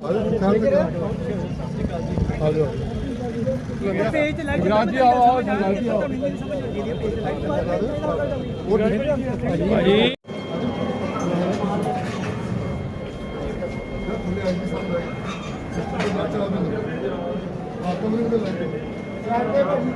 ਭਾਜੀ ਆਪਕੋ ਵੀ ਲੈ ਕੇ ਸਾਡੇ ਭਾਜੀ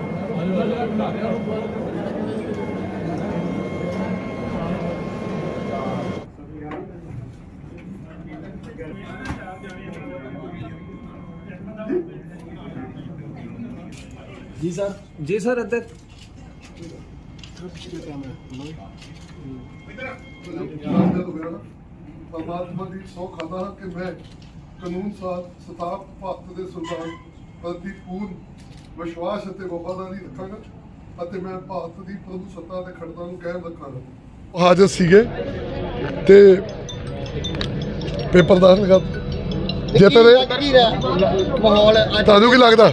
ਜੀ ਸਰ। ਜੀ ਸਰ ਇੱਧਰ। ਪਰਮਾਤਮਾ ਦੀ ਸੌ ਖਾਦਾ ਹਾਂ ਕਿ ਮੈਂ ਕਾਨੂੰਨ ਸਾਥ ਸਤਾਪ ਭਾਰਤ ਦੇ ਸੁਲਤਾਨ ਪ੍ਰਤੀ ਪੂਰਨ ਵਿਸ਼ਵਾਸ ਅਤੇ ਵਫਾਦਾਰੀ ਰੱਖਾਂਗਾ ਅਤੇ ਮੈਂ ਭਾਰਤ ਦੀ ਪ੍ਰਭੂ ਸੱਤਾ ਦੇ ਖੜਤਾ ਨੂੰ ਕਾਇਮ ਰੱਖਾਂਗਾ। ਹਾਜ਼ਰ ਸੀਗੇ ਤੇ ਪੇਪਰ ਦਾ ਲਗਾ ਜਿੱਤ ਰਹੇ ਮਾਹੌਲ ਤੁਹਾਨੂੰ ਕੀ ਲੱਗਦਾ?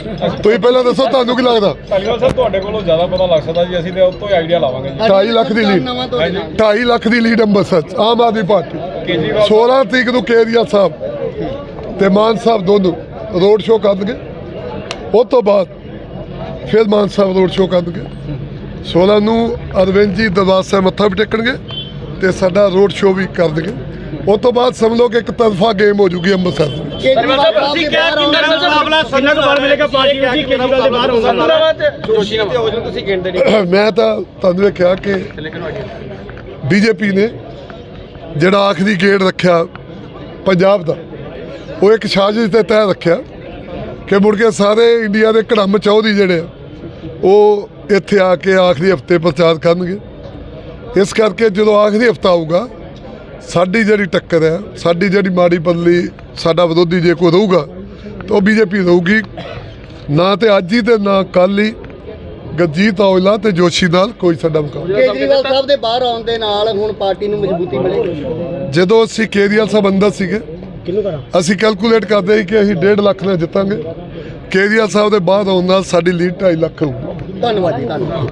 ਤੁਸੀਂ ਪਹਿਲਾਂ ਦੱਸੋ ਤੁਹਾਨੂੰ ਕੀ ਲੱਗਦਾ? ਧੰਨਵਾਦ ਸਰ ਤੁਹਾਡੇ ਕੋਲੋਂ ਜ਼ਿਆਦਾ ਪਤਾ ਲੱਗ ਸਕਦਾ ਜੀ ਅਸੀਂ ਤੇ ਉਸ ਤੋਂ ਹੀ ਆਈਡੀਆ ਲਾਵਾਂਗੇ ਜੀ। 2.5 ਲੱਖ ਦੀ ਲੀਡ ਨਵਾਂ ਤੁਹਾਡੇ ਨਾਲ 2.5 ਲੱਖ ਦੀ ਲੀਡ ਅੰਮ੍ਰਿਤਸਰ ਆਮ ਆਦਮੀ ਪਾਰਟੀ। ਕੇਜਰੀਵਾਲ 16 ਤਰੀਕ ਨੂੰ ਕੇਰੀਆ ਸਾਹਿਬ ਤੇ ਮਾਨ ਸਾਹਿਬ ਦੋਨੋਂ ਰੋਡ ਸ਼ੋਅ ਕਰਨਗੇ। ਉਸ ਤੋਂ ਬਾਅਦ ਫਿਰ ਮਾਨ ਸਾਹਿਬ ਰੋਡ ਸ਼ੋਅ ਕਰਨਗੇ। 16 ਨੂੰ ਅਰਵਿੰਦ ਜੀ ਦਰਬਾਰ ਸਾਹਿਬ ਮੱਥਾ ਵੀ ਟੇਕਣਗੇ ਤੇ ਸਾਡਾ ਰੋਡ ਸ਼ੋਅ ਵੀ ਕਰਨਗੇ। ਉਸ ਤੋਂ ਬਾਅਦ ਸਮਝ ਲਓ ਕਿ ਇੱਕ ਤਰਫਾ ਗੇਮ ਹੋ ਜੂਗੀ ਅੰਮ੍ਰਿਤਸਰ। ਦੇ ਵਿੱਚ। ਕੇਜਰੀਵਾਲ ਸਾਹਿਬ ਦੇ ਬਾਹਰ ਆਉਣ ਕਿੰਨਾ ਕੁ ਬਾਲ ਮਿਲੇਗਾ ਪਾਰਟੀ ਨੂੰ? ਜੀ ਕੇਜਰੀਵਾਲ ਦੇ ਬਾਹਰ ਹੋਊਗਾ ਜੋਸ਼ੀ ਤੇ ਹੋ ਜਾਣ? ਤੁਸੀਂ ਗਿਣਦੇ ਨਹੀਂ। ਮੈਂ ਤਾਂ ਤੁਹਾਨੂੰ ਇਹ ਕਿਹਾ ਕਿ ਬੀਜੇਪੀ ਨੇ ਜਿਹੜਾ ਆਖਰੀ ਗੇੜ ਰੱਖਿਆ ਪੰਜਾਬ ਦਾ ਉਹ ਇੱਕ ਸਾਜ਼ਿਸ਼ ਦੇ ਤਹਿਤ ਰੱਖਿਆ ਕਿ ਮੁੜ ਕੇ ਸਾਰੇ ਇੰਡੀਆ ਦੇ ਕੜਮ ਚੌਧਰੀ ਜਿਹੜੇ ਆ ਉਹ ਇੱਥੇ ਆ ਕੇ ਆਖਰੀ ਹਫ਼ਤੇ ਪ੍ਰਚਾਰ ਕਰਨਗੇ। ਇਸ ਕਰਕੇ ਜਦੋਂ ਆਖਰੀ ਹਫਤਾ ਆਊਗਾ ਸਾਡੀ ਜਿਹੜੀ ਟੱਕਰ ਹੈ ਸਾਡੀ ਜਿਹੜੀ ਮਾੜੀ ਬਦਲੀ ਸਾਡਾ ਵਿਰੋਧੀ ਜੇ ਕੋਈ ਰਹੂਗਾ ਤਾਂ ਉਹ ਬੀਜੇਪੀ ਰਹੂਗੀ। ਨਾ ਤੇ ਅੱਜ ਹੀ ਤੇ ਨਾ ਕੱਲ ਹੀ ਗਰਜੀਤ ਔਜਲਾ ਤੇ ਜੋਸ਼ੀ ਨਾਲ ਕੋਈ ਸਾਡਾ ਮੁਕਾਬਲਾ। ਕੇਜਰੀਵਾਲ ਸਾਹਿਬ ਦੇ ਬਾਹਰ ਆਉਣ ਦੇ ਨਾਲ ਹੁਣ ਪਾਰਟੀ ਨੂੰ ਮਜ਼ਬੂਤੀ ਮਿਲੇਗੀ। ਜਦੋਂ ਅਸੀਂ ਕੇਰੀਅਲ ਸਾਹਿਬ ਅੰਦਰ ਸੀਗੇ ਅਸੀਂ ਕੈਲਕੂਲੇਟ ਕਰਦੇ ਸੀ ਕਿ ਅਸੀਂ 1.5 ਲੱਖ ਨਾਲ ਜਿੱਤਾਂਗੇ। ਕੇਰੀਅਲ ਸਾਹਿਬ ਦੇ ਬਾਅਦ ਆਉਣ ਨਾਲ ਸਾਡੀ ਲੀਡ 2.5 ਲੱਖ ਹੋਊਗੀ। ਧੰਨਵਾਦ ਜੀ ਧੰਨਵਾਦ।